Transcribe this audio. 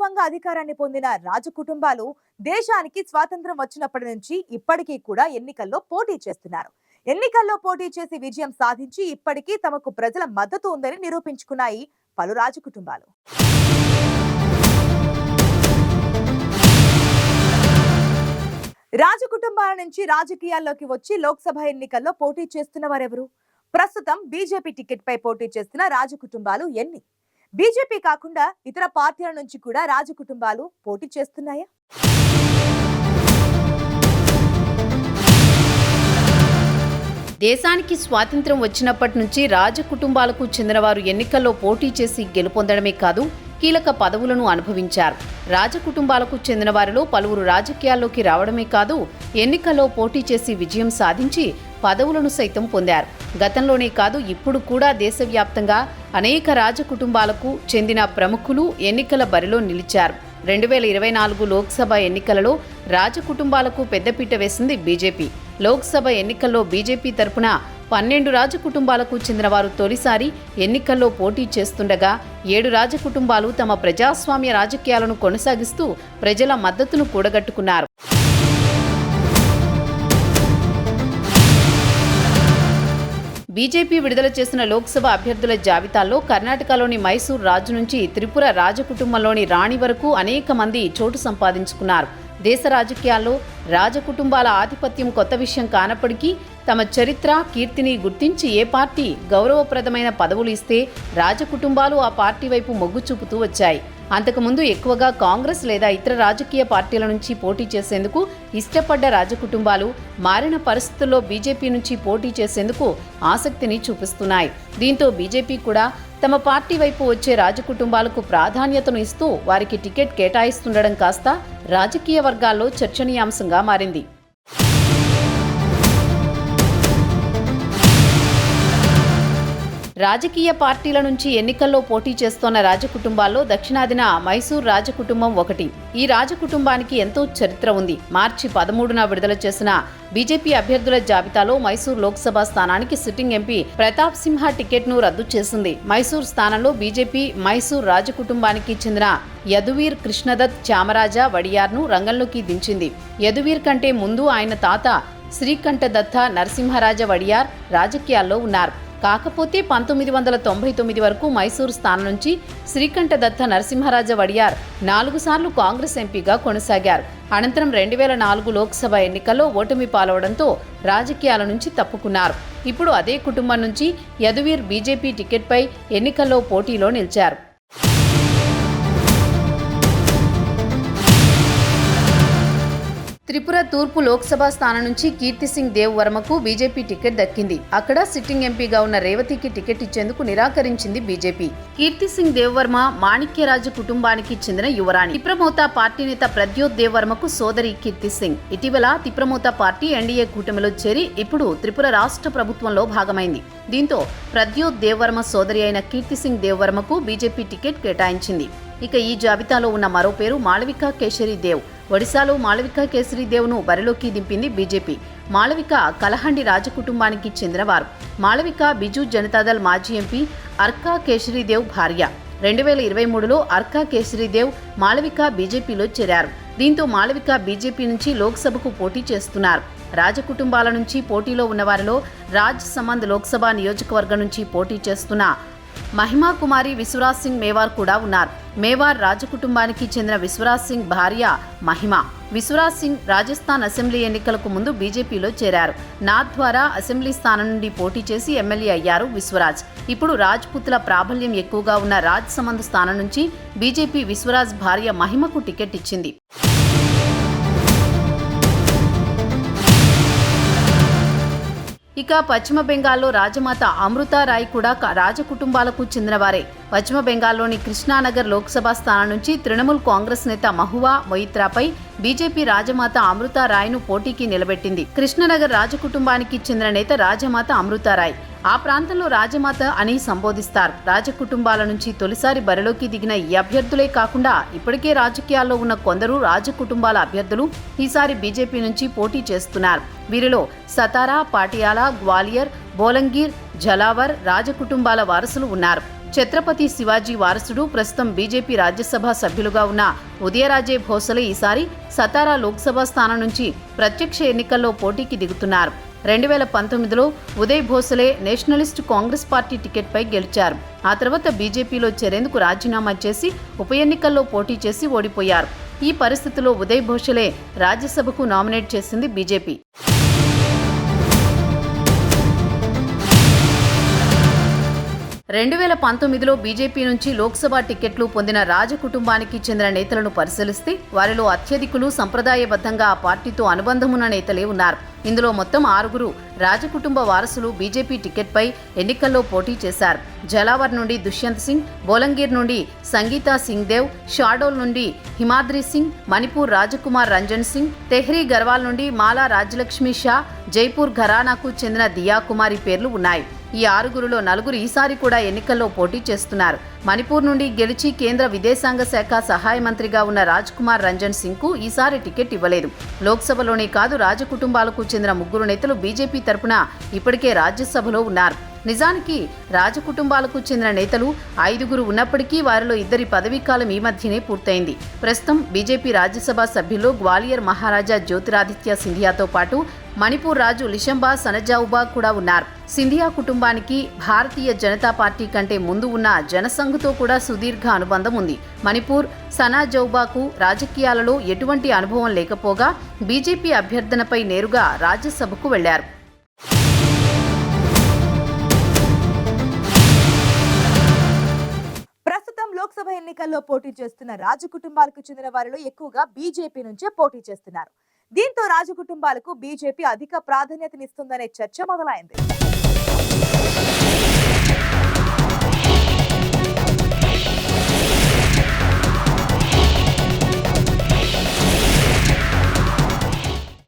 ప్రభుత్వంగా అధికారాన్ని పొందిన రాజ కుటుంబాలు దేశానికి స్వాతంత్రం వచ్చినప్పటి నుంచి ఇప్పటికీ కూడా ఎన్నికల్లో పోటీ చేస్తున్నారు. ఎన్నికల్లో పోటీ చేసి విజయం సాధించి ఇప్పటికీ తమకు ప్రజల మద్దతు ఉందని నిరూపించుకున్నాయి పలు రాజ కుటుంబాలు. రాజ కుటుంబాల నుంచి రాజకీయాల్లోకి వచ్చి లోక్సభ ఎన్నికల్లో పోటీ చేస్తున్న వారెవరు ప్రస్తుతం బీజేపీ టికెట్ పై పోటీ చేస్తున్న రాజ కుటుంబాలు ఎన్ని? బీజేపీ కాకుండా ఇతర పార్టీల నుంచి కూడా రాజ కుటుంబాలు పోటీ చేస్తున్నాయా? దేశానికి స్వాతంత్ర్యం వచ్చినప్పటి నుంచి రాజ కుటుంబాలకు చెందినవారు ఎన్నికల్లో పోటీ చేసి గెలుపొందడమే కాదు కీలక పదవులను అనుభవించారు. రాజ కుటుంబాలకు చెందిన వారిలో పలువురు రాజకీయాల్లోకి రావడమే కాదు ఎన్నికల్లో పోటీ చేసి విజయం సాధించి పదవులను సైతం పొందారు. గతంలోనే కాదు ఇప్పుడు కూడా దేశవ్యాప్తంగా అనేక రాజకుటుంబాలకు చెందిన ప్రముఖులు ఎన్నికల బరిలో నిలిచారు. రెండు వేల ఇరవై నాలుగు లోక్సభ ఎన్నికలలో రాజకుటుంబాలకు పెద్దపీట వేసింది బీజేపీ. లోక్సభ ఎన్నికల్లో బీజేపీ తరపున పన్నెండు రాజకుటుంబాలకు చెందిన వారు తొలిసారి ఎన్నికల్లో పోటీ చేస్తుండగా ఏడు రాజకుటుంబాలు తమ ప్రజాస్వామ్య రాజకీయాలను కొనసాగిస్తూ ప్రజల మద్దతును కూడగట్టుకున్నారు. బీజేపీ విడుదల చేసిన లోక్సభ అభ్యర్థుల జాబితాలో కర్ణాటకలోని మైసూర్ రాజు నుంచి త్రిపుర రాజకుటుంబంలోని రాణి వరకు అనేక మంది చోటు సంపాదించుకున్నారు. దేశ రాజకీయాల్లో రాజకుటుంబాల ఆధిపత్యం కొత్త విషయం కానప్పటికీ తమ చరిత్ర కీర్తిని గుర్తించి ఏ పార్టీ గౌరవప్రదమైన పదవులు ఇస్తే రాజకుటుంబాలు ఆ పార్టీ వైపు మొగ్గు చూపుతూ వచ్చాయి. అంతకుముందు ఎక్కువగా కాంగ్రెస్ లేదా ఇతర రాజకీయ పార్టీల నుంచి పోటీ చేసేందుకు ఇష్టపడ్డ రాజకుటుంబాలు మారిన పరిస్థితుల్లో బీజేపీ నుంచి పోటీ చేసేందుకు ఆసక్తిని చూపిస్తున్నాయి. దీంతో బీజేపీ కూడా తమ పార్టీ వైపు వచ్చే రాజకుటుంబాలకు ప్రాధాన్యతను ఇస్తూ వారికి టికెట్ కేటాయిస్తుండడం కాస్త రాజకీయ వర్గాల్లో చర్చనీయాంశంగా మారింది. రాజకీయ పార్టీల నుంచి ఎన్నికల్లో పోటీ చేస్తోన్న రాజకుటుంబాల్లో దక్షిణాదిన మైసూర్ రాజకుటుంబం ఒకటి. ఈ రాజకుటుంబానికి ఎంతో చరిత్ర ఉంది. మార్చి పదమూడున విడుదల చేసిన బీజేపీ అభ్యర్థుల జాబితాలో మైసూర్ లోక్సభ స్థానానికి సిట్టింగ్ ఎంపీ ప్రతాప్ సింహ టికెట్ను రద్దు చేసింది. మైసూర్ స్థానంలో బీజేపీ మైసూర్ రాజకుటుంబానికి చెందిన యదువీర్ కృష్ణదత్ చామరాజా వడియార్ను రంగంలోకి దించింది. యదువీర్ కంటే ముందు ఆయన తాత శ్రీకంఠదత్త నరసింహరాజ వడియార్ రాజకీయాల్లో ఉన్నారు. కాకపోతే పంతొమ్మిది వందల తొంభై తొమ్మిది వరకు మైసూరు స్థానం నుంచి శ్రీకంఠదత్త నరసింహరాజ వడియార్ నాలుగు సార్లు కాంగ్రెస్ ఎంపీగా కొనసాగారు. అనంతరం రెండు వేల నాలుగు లోక్సభ ఎన్నికల్లో ఓటమి పాలవడంతో రాజకీయాల నుంచి తప్పుకున్నారు. ఇప్పుడు అదే కుటుంబం నుంచి యదువీర్ బీజేపీ టికెట్పై ఎన్నికల్లో పోటీలో నిలిచారు. త్రిపుర తూర్పు లోక్సభ స్థానం నుంచి కీర్తి సింగ్ దేవ్ వర్మకు బీజేపీ టికెట్ దక్కింది. అక్కడ సిట్టింగ్ ఎంపీగా ఉన్న రేవతికి టికెట్ ఇచ్చేందుకు నిరాకరించింది బీజేపీ. కీర్తి సింగ్ దేవ్ వర్మ మాణిక్యరాజు కుటుంబానికి చెందిన యువరాణి. తిప్రమోత పార్టీ నేత ప్రద్యోత్ దేవ్ వర్మకు సోదరి కీర్తి సింగ్. ఇటీవల తిప్రమోత పార్టీ ఎన్డీఏ కూటమిలో చేరి ఇప్పుడు త్రిపుర రాష్ట్ర ప్రభుత్వంలో భాగమైంది. దీంతో ప్రద్యోత్ దేవ్ వర్మ సోదరి అయిన కీర్తి సింగ్ దేవ్ వర్మకు బీజేపీ టికెట్ కేటాయించింది. ఇక ఈ జాబితాలో ఉన్న మరో పేరు మాళవిక కేశరి దేవ్ ఒడిశాలో మాళవిక కేసరీదేవ్ను బరిలోకి దింపింది బీజేపీ. మాళవిక కలహండి రాజకుటుంబానికి చెందినవారు. మాళవిక బిజు జనతాదళ్ మాజీ ఎంపీ అర్కా కేసరీదేవ్ భార్య. రెండు వేల ఇరవై మూడులో అర్కా కేసరీదేవ్ మాళవిక బీజేపీలో చేరారు. దీంతో మాళవిక బీజేపీ నుంచి లోక్సభకు పోటీ చేస్తున్నారు. రాజకుటుంబాల నుంచి పోటీలో ఉన్నవారిలో రాజ్ సమంద్ లోక్సభ నియోజకవర్గం నుంచి పోటీ చేస్తున్న మహిమా కుమారి విశ్వరాజ్ సింగ్ మేవార్ కూడా ఉన్నారు. మేవార్ రాజకుటుంబానికి చెందిన విశ్వరాజ్ సింగ్ భార్య మహిమ. విశ్వరాజ్ సింగ్ రాజస్థాన్ అసెంబ్లీ ఎన్నికలకు ముందు బీజేపీలో చేరారు. నాథ్ ద్వారా అసెంబ్లీ స్థానం నుండి పోటీ చేసి ఎమ్మెల్యే అయ్యారు విశ్వరాజ్. ఇప్పుడు రాజ్పుత్ల ప్రాబల్యం ఎక్కువగా ఉన్న రాజ్ సంబంధ స్థానం నుంచి బీజేపీ విశ్వరాజ్ భార్య మహిమకు టికెట్ ఇచ్చింది. ఇక పశ్చిమ బెంగాల్లో రాజమాత అమృతారాయ్ కూడా రాజకుటుంబాలకు చెందినవారే. పశ్చిమ బెంగాల్లోని కృష్ణానగర్ లోక్సభ స్థానం నుంచి తృణమూల్ కాంగ్రెస్ నేత మహువా మొయిత్రాపై బీజేపీ రాజమాత అమృత రాయ్ను పోటీకి నిలబెట్టింది. కృష్ణనగర్ రాజకుటుంబానికి చెందిన నేత రాజమాత అమృత రాయ్. ఆ ప్రాంతంలో రాజమాత అని సంబోధిస్తారు. రాజకుటుంబాల నుంచి తొలిసారి బరిలోకి దిగిన ఈ అభ్యర్థులే కాకుండా ఇప్పటికే రాజకీయాల్లో ఉన్న కొందరు రాజకుటుంబాల అభ్యర్థులు ఈసారి బీజేపీ నుంచి పోటీ చేస్తున్నారు. వీరిలో సతారా పాటియాలా గ్వాలియర్ బోలంగీర్ జలావర్ రాజకుటుంబాల వారసులు ఉన్నారు. ఛత్రపతి శివాజీ వారసుడు ప్రస్తుతం బీజేపీ రాజ్యసభ సభ్యులుగా ఉన్న ఉదయరాజే భోసలే ఈసారి సతారా లోక్సభ స్థానం నుంచి ప్రత్యక్ష ఎన్నికల్లో పోటీకి దిగుతున్నారు. రెండు వేల పంతొమ్మిదిలో Uday Bhosale Nationalist Congress Party టికెట్పై గెలిచారు. ఆ తర్వాత బీజేపీలో చేరేందుకు రాజీనామా చేసి ఉప ఎన్నికల్లో పోటీ చేసి ఓడిపోయారు. ఈ పరిస్థితిలో ఉదయ్ భోసలే రాజ్యసభకు నామినేట్ చేసింది బీజేపీ. రెండు వేల పంతొమ్మిదిలో బీజేపీ నుంచి లోక్సభ టికెట్లు పొందిన రాజ కుటుంబానికి చెందిన నేతలను పరిశీలిస్తే వారిలో అత్యధికులు సంప్రదాయబద్ధంగా ఆ పార్టీతో అనుబంధమున్న నేతలే ఉన్నారు. ఇందులో మొత్తం ఆరుగురు రాజకుటుంబ వారసులు బీజేపీ టికెట్పై ఎన్నికల్లో పోటీ చేశారు. జలావర్ నుండి దుష్యంత్ సింగ్ బోలంగీర్ నుండి సంగీతా సింగ్ దేవ్ షాడోల్ నుండి హిమాద్రి సింగ్ మణిపూర్ రాజకుమార్ రంజన్ సింగ్ తెహ్రీ గర్వాల్ నుండి మాలా రాజలక్ష్మి షా జైపూర్ ఘరానాకు చెందిన దియా కుమారి పేర్లు ఉన్నాయి. ఈ ఆరుగురులో నలుగురు ఈసారి కూడా ఎన్నికల్లో పోటీ చేస్తున్నారు. మణిపూర్ నుండి గెలిచి కేంద్ర విదేశాంగ శాఖ సహాయ మంత్రిగా ఉన్న రాజ్ కుమార్ రంజన్ సింగ్కు ఈసారి టికెట్ ఇవ్వలేదు. లోక్సభలోనే కాదు రాజకుటుంబాలకు చెందిన ముగ్గురు నేతలు బీజేపీ తరపున ఇప్పటికే రాజ్యసభలో ఉన్నారు. నిజానికి రాజకుటుంబాలకు చెందిన నేతలు ఐదుగురు ఉన్నప్పటికీ వారిలో ఇద్దరి పదవీకాలం ఈ మధ్యనే పూర్తయింది. ప్రస్తుతం బీజేపీ రాజ్యసభ సభ్యుల్లో గ్వాలియర్ మహారాజా జ్యోతిరాదిత్య సింధియాతో పాటు మణిపూర్ రాజు లిషంబా సనజావుబా కూడా ఉన్నారు. సింధియా కుటుంబానికి భారతీయ జనతా పార్టీ కంటే ముందు ఉన్న జనసంఘ్తో కూడా సుదీర్ఘ అనుబంధం ఉంది. మణిపూర్ సనాజౌబాకు రాజకీయాలలో ఎటువంటి అనుభవం లేకపోగా బీజేపీ అభ్యర్థనపై నేరుగా రాజ్యసభకు వెళ్ళారు. ప్రస్తుతం లోక్సభ ఎన్నికల్లో పోటీ చేస్తున్న రాజు కుటుంబాలకు చెందిన వారిలో ఎక్కువగా బీజేపీ నుంచే పోటీ చేస్తున్నారు. దీంతో రాజు కుటుంబాలకు బీజేపీ అధిక ప్రాధాన్యతనిస్తుందనే చర్చ మొదలైంది.